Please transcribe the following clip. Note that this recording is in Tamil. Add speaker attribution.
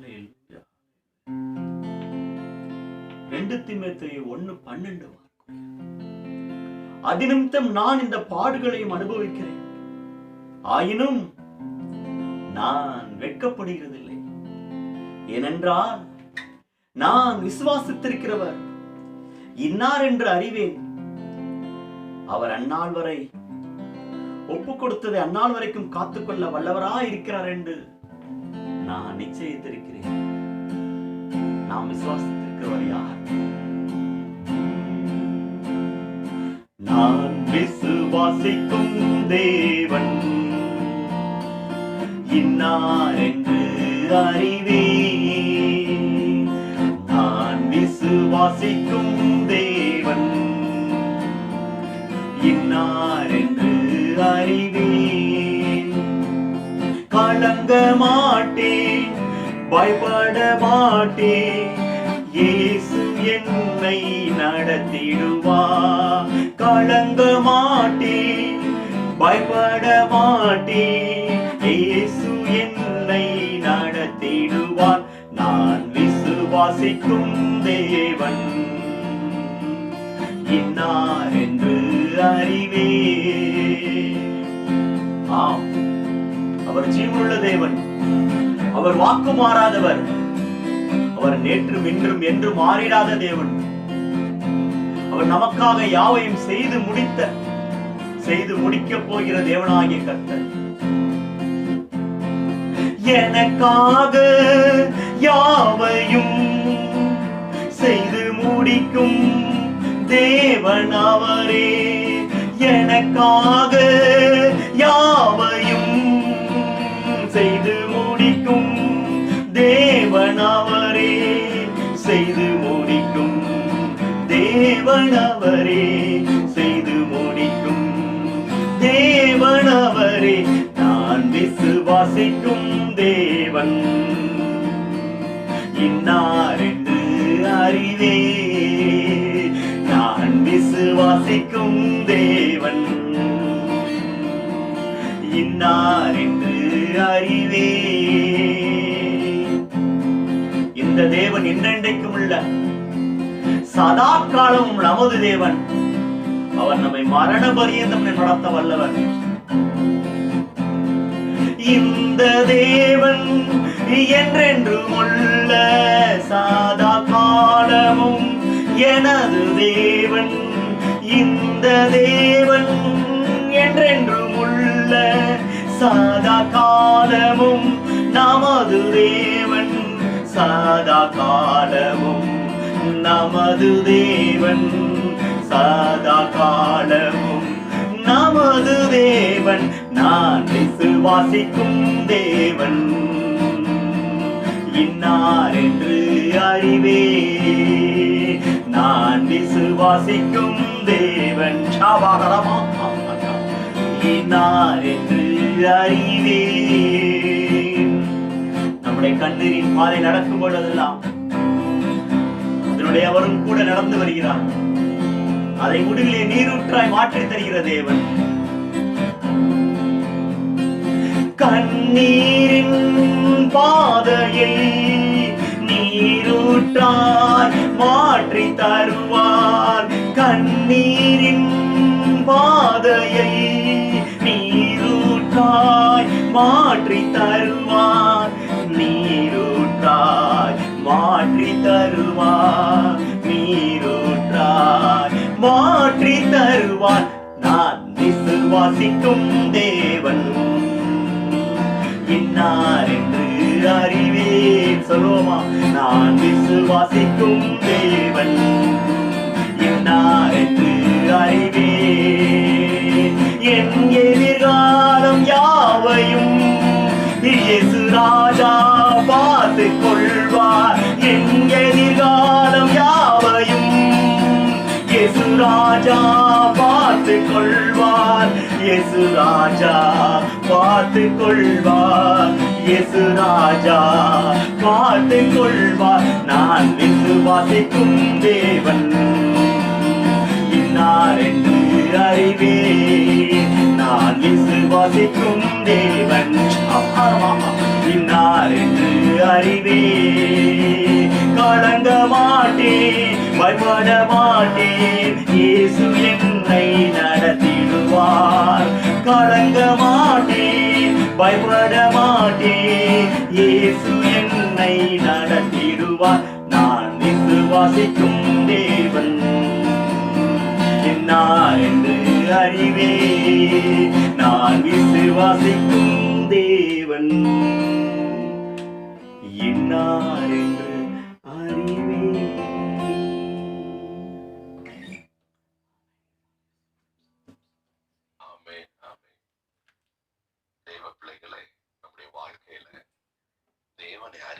Speaker 1: ஹalleluya. ரெண்டு பன்னெண்டு அதினிமித்தம் நான் இந்த பாடுகளையும் அனுபவிக்கிறேன். ஆயினும் நான் வெட்கப்படுகிறதில்லை. ஏனென்றால் நான் விசுவாசித்திருக்கிறவர். இன்னார் என்று அறிவேன். அவர் அந்நாள் வரை ஒப்பு கொடுத்ததை அந்நாள் வரைக்கும் காத்துக்கொள்ள வல்லவராய் இருக்கிறார் என்று நான் நிச்சயித்திருக்கிறேன். நாம் விசுவாசித்திருக்கிறவர் யார் நான் விசுவாசிக்கும் தேவன். இன்னார் என்று அறிவே நான் விசுவாசிக்கும் தேவன். இன்னார் என்று அறிவே கலங்க மாட்டேன் பயப்பட மாட்டேன் இயேசு என்னை நடத்திடுவா. கலங்க மாட்டேன் பயப்பட மாட்டேன் இயேசு என்னை நடத்திடுவான் நான் விசுவாசிக்கும் தேவன். இன்னார் என்று அறிவே ஆம். அவர் ஜீவனுள்ள தேவன். அவர் வாக்கு மாறாதவர். அவர் நேற்றும் இன்றும் என்று மாறிடாத தேவன். அவர் நமக்காக யாவையும் செய்து முடித்த செய்து முடிக்க போகிற தேவனாகிய கர்த்தர். எனக்காக யாவையும் செய்து முடிக்கும் தேவன் அவரே. எனக்காக முடிக்கும். தேவனவரே செய்து முடிக்கும். தேவனவரே செய்து முடிக்கும். தேவனவரே நான் விசுவாசிக்கும் தேவன். இன்னார் என்று அறிவே நான் விசுவாசிக்கும் தேவன். இன்னார் என்று அறிவே. இந்த தேவன் என்றென்றைக்கும் உள்ள சதா காலமும் நமது தேவன். அவர் நம்மை மரண பரியந்தம் நடத்த வல்லவர். இந்த தேவன் என்றென்றும் உள்ள சாதா காலமும் எனது தேவன். இந்த தேவன் என்றென்றும் உள்ள சாதா காலமும் நமது தேவன். சாதா காலமும் நமது தேவன். சாதா காலமும் நமது தேவன். நான் விசுவாசிக்கும் தேவன். இன்னார் என்று அறிவே. நான் விசுவாசிக்கும் தேவன். ஷாபாகரமா இன்னார் என்று அறிவே நம்முடைய கண்ணீரின் பாதை நடக்கும் பொழுதெல்லாம் அதனுடைய அவரும் கூட நடந்து வருகிறார். அதை முடிவிலே நீரூற்றாய் மாற்றி தருகிற தேவன். கண்ணீரின் பாதையை நீரூற்றாய் மாற்றி தருவார். கண்ணீர் மாற்றி தருவார் நீரூற்றாய் மாற்றி தருவார் நீரூற்றாய் மாற்றி தருவார். நான் விசுவாசிக்கும் தேவன். இன்னார் என்று அறிவேன். சொல்லுவோமா? நான் விசுவாசிக்கும் தேவன். பார்த்து கொள்வார் என் எதிர்காலம் யாவையும் இயேசு ராஜா பார்த்து கொள்வார் இயேசு ராஜா பார்த்து கொள்வார் இயேசு ராஜா பார்த்து கொள்வார் நான் விசுவாசிக்கும் தேவன். இன்னார் என்று அறிவே நான் விசுவாசிக்கும் தேவன். அப்பா, அறிவே. கலங்க மாட்டேன் பயப்பட மாட்டேன். இயேசு என்னை நடத்திடுவார். கலங்க மாட்டேன் பயப்பட மாட்டேன். இயேசு என்னை நடத்திடுவார். நான் விசுவாசிக்கும் தேவன். என்னார் என்று அறிவே. நான் விசுவாசிக்கும் தேவன். money. I